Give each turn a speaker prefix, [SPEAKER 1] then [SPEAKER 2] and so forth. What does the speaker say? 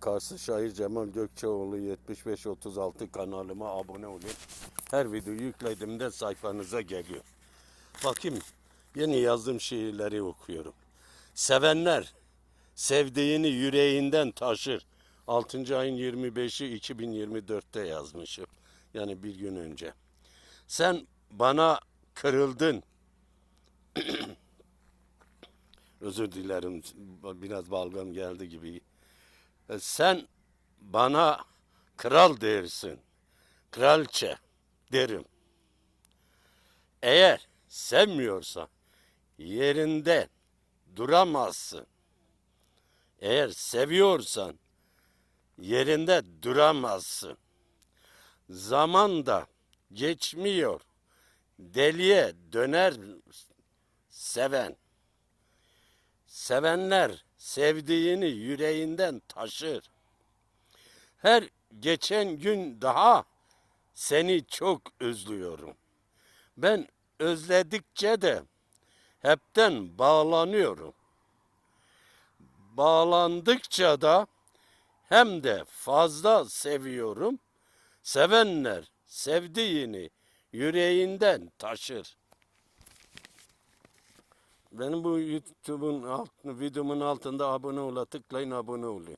[SPEAKER 1] Karşı Şair Cemal Gökçeoğlu 7536 kanalıma abone olun. Her video yüklediğimde sayfanıza geliyor. Bakayım yeni yazdığım şiirleri okuyorum. Sevenler sevdiğini yüreğinden taşır. 6. ayın 25'i 2024'te yazmışım. Yani bir gün önce. Sen bana kırıldın. Özür dilerim. Biraz balgam geldi gibi. E, Sen bana kral dersin. Kralçe derim. Eğer sevmiyorsan yerinde duramazsın. Eğer seviyorsan yerinde duramazsın. Zaman da geçmiyor. Deliye döner seven. Sevenler sevdiğini yüreğinden taşır. Her geçen gün daha seni çok özlüyorum. Ben özledikçe de hepten bağlanıyorum. Bağlandıkça da hem de fazla seviyorum. Sevenler sevdiğini yüreğinden taşır. Benim bu YouTube'un alt, videomun altında abone ola tıklayın abone olun.